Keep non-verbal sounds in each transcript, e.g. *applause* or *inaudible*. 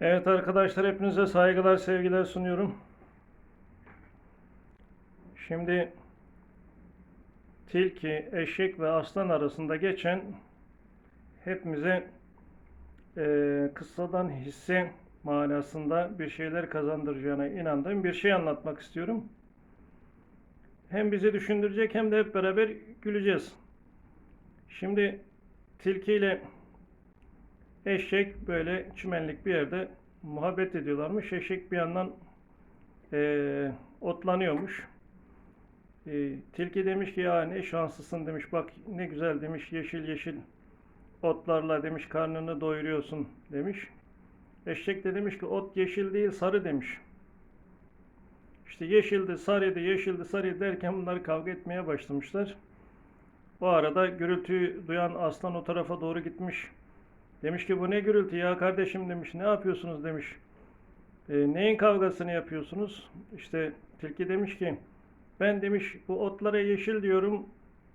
Evet arkadaşlar hepinize saygılar, sevgiler sunuyorum. Şimdi tilki, eşek ve aslan arasında geçen hepimize eee kıssadan hisse manasında bir şeyler kazandıracağına inandığım bir şey anlatmak istiyorum. Hem bizi düşündürecek hem de hep beraber güleceğiz. Şimdi tilki ile Eşek böyle çimenlik bir yerde muhabbet ediyorlarmış. Eşek bir yandan eee, otlanıyormuş. Eee, tilki demiş ki ya ne şanslısın demiş. Bak ne güzel demiş yeşil yeşil otlarla demiş karnını doyuruyorsun demiş. Eşek de demiş ki ot yeşil değil sarı demiş. İşte yeşildi, sarıydı, yeşildi, sarıydı derken bunlar kavga etmeye başlamışlar. O arada gürültüyü duyan aslan o tarafa doğru gitmiş. Demiş ki bu ne gürültü ya kardeşim demiş. Ne yapıyorsunuz demiş. "E, neyin kavgasını yapıyorsunuz? İşte tilki demiş ki ben demiş bu otlara yeşil diyorum.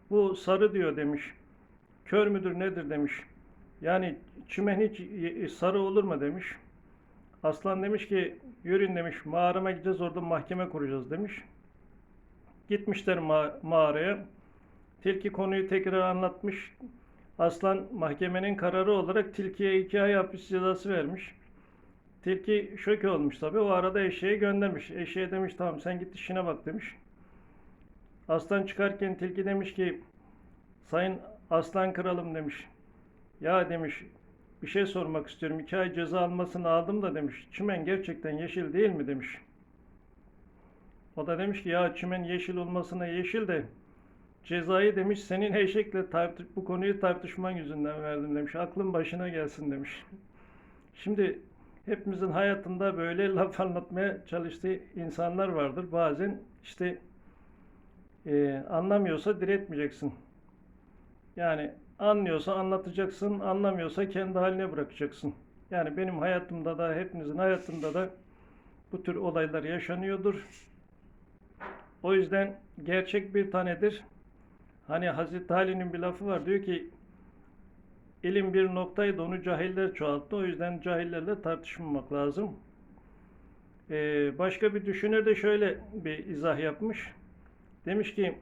Bu sarı diyor demiş. Kör müdür nedir demiş. Yani çimen hiç ye- sarı olur mu demiş. Aslan demiş ki yürüyün demiş mağarama gideceğiz orada mahkeme kuracağız demiş. Gitmişler ma- mağaraya. Tilki konuyu tekrar anlatmış. Aslan mahkemenin kararı olarak tilkiye iki ay hapis cezası vermiş. Tilki şok olmuş tabi. O arada eşeği göndermiş. Eşeğe demiş tamam sen git işine bak demiş. Aslan çıkarken tilki demiş ki sayın aslan kralım demiş. Ya demiş bir şey sormak istiyorum. İki ay ceza almasını aldım da demiş. Çimen gerçekten yeşil değil mi demiş. O da demiş ki ya çimen yeşil olmasına yeşil de Cezayı demiş senin eşekle tartış bu konuyu tartışman yüzünden verdim demiş. Aklın başına gelsin demiş. Şimdi hepimizin hayatında böyle *laughs* laf anlatmaya çalıştığı insanlar vardır. Bazen işte e, anlamıyorsa diretmeyeceksin. Yani anlıyorsa anlatacaksın, anlamıyorsa kendi haline bırakacaksın. Yani benim hayatımda da hepinizin hayatında da bu tür olaylar yaşanıyordur. O yüzden gerçek bir tanedir. Hani Hazreti Ali'nin bir lafı var diyor ki ilim bir noktaydı onu cahiller çoğalttı. O yüzden cahillerle tartışmamak lazım. Ee, başka bir düşünür de şöyle bir izah yapmış. Demiş ki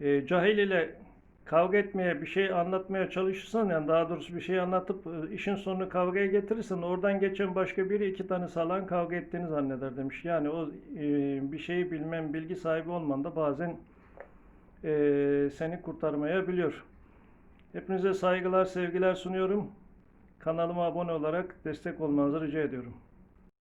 e, cahil ile kavga etmeye bir şey anlatmaya çalışırsan yani daha doğrusu bir şey anlatıp e, işin sonunu kavgaya getirirsen oradan geçen başka biri iki tane salan kavga ettiğini zanneder demiş. Yani o e, bir şeyi bilmem bilgi sahibi olman da bazen eee, seni kurtarmayabiliyor. Hepinize saygılar, sevgiler sunuyorum. Kanalıma abone olarak destek olmanızı rica ediyorum.